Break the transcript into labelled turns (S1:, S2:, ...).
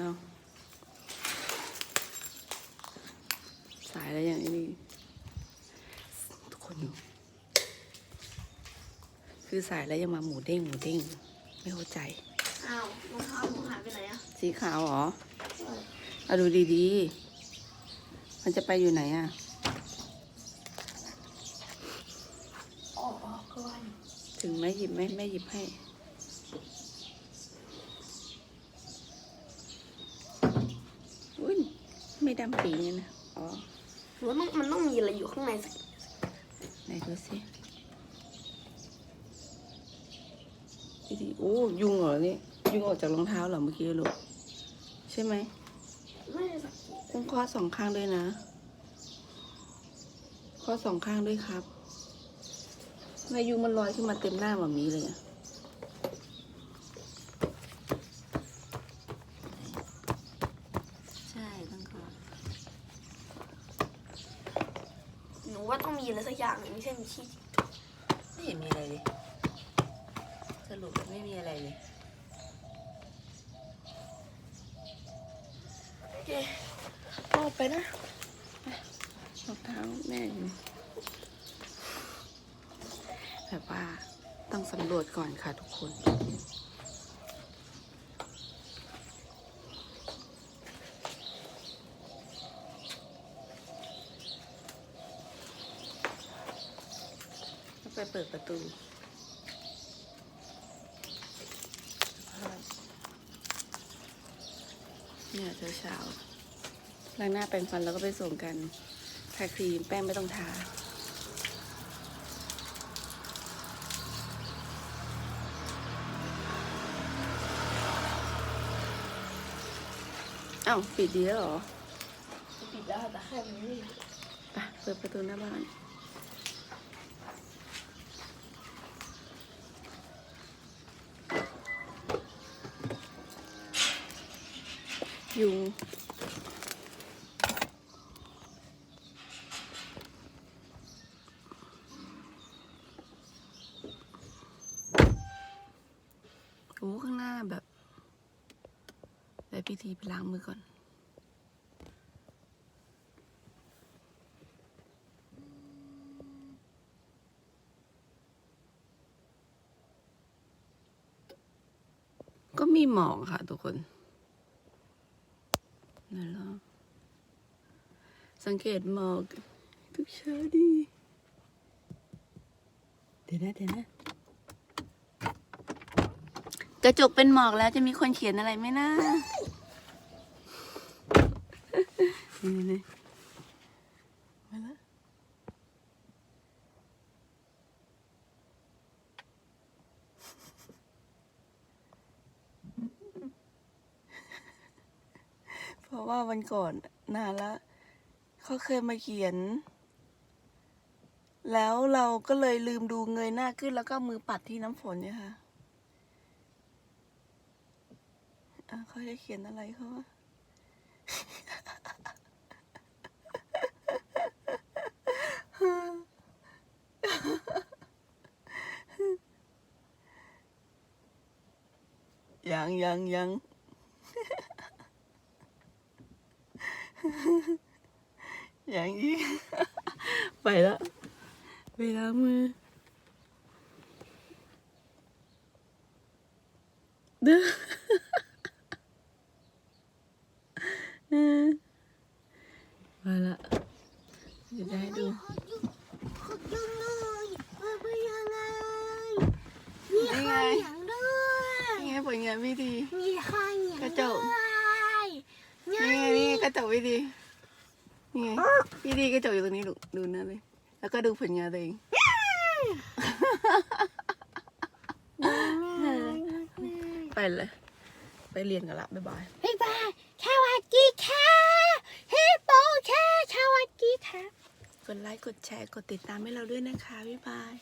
S1: เอาสายแล้วอย่างนี้ทุกคนคือสายแล้วยังมาหมูเด้งหมูเด้งไม่เข้าใจ
S2: อ้าวรองเท้าหมูหายไปไหนอะ
S1: สีขาวเหรอเอาดูดีๆ มันจะไปอยู่ไหนอะถึงไม่หยิบไม่ไม่หยิบให้ ดำปีเนี่ยนะ อ๋อ
S2: หรือว่ามันมันต้องมีอะไรอยู่ข้างในสัก
S1: ไหนดูสิดูดิโอ้ยุงเหรอนี่ ยุงออกจากรองเท้าเหรอเมื่อกี้ลูก ใช่ไหม
S2: ไม่ได้สัก
S1: ต้องข้อสองข้างด้วยนะ ข้อสองข้างด้วยครับทำไมยุงมันลอยขึ้นมาเต็มหน้าแบบนี้เลยอะ ใช่ต้องข้อ
S2: หนู ว่าต้องมีอะไรสักอย่างหนึ่งไม่ใช่มีขี้
S1: ไม่เห็นมีอะไรเลยสรุปแล้วไม่มีอะไรเลย
S2: โอเคออกไปนะ
S1: รองเท้าแม่อยู่แบบว่าต้องสำรวจก่อนค่ะทุกคน ไปเปิดประตูเนี่ยเช้าเช้าๆล้างหน้าแปรงฟันแล้วก็ไปส่งกันทาครีมแป้งไม่ต้องทาเอ้าปิดดีแล้วเหรอ
S2: ปิดแล้วแต่แค่มันไม่
S1: ไปเปิดประตูหน้าบ้าน ยุงโอ้ข้างหน้าแบบได้พิธีไปล้างมือก่อน ก็มีหมอกค่ะทุกคน นั่นแหละสังเกตหมอกทุกเช้าดี เดี๋ยวนะเดี๋ยวนะ กระจกเป็นหมอกแล้วจะมีคนเขียนอะไรไหมนะนี่นี่มาแล้ว เพ ราะว่าวันก่อนนานละเขาเคยมาเขียน แล้วเราก็เลยลืมดูเงยหน้าขึ้นแล้วก็มือปัดที่น้ำฝนเนี่ยค่ะเขาจะเขียนอะไรเขาวะยังยังยัง อย่างอีกไปแล้วไปล้างมือเด้อเออมาละจะได้ดู
S2: ขดยังเลยมันเป็นยังไงมี
S1: นี่ไง
S2: ข้าวเหนียวด้วย
S1: นี่ไงผลงานไม่ดี
S2: มีข้าวเหนียว
S1: กระจก
S2: ด้วย
S1: นี่ไง นี่ไงกระจกวิธีนี่ไงวิธีกระจกอยู่ตรงนี้ลูกดูนั่นเลย แล้วก็ดูผลงานตัวเองไปเลย ไปเรียนกันละบ๊ายบาย
S2: บ๊ายบายสวัสดีค่ะฮิปโปค่ะสวัสดีค่ะ
S1: กดไลค์ กดแชร์ กดติดตามให้เราด้วยนะคะ บ๊ายบาย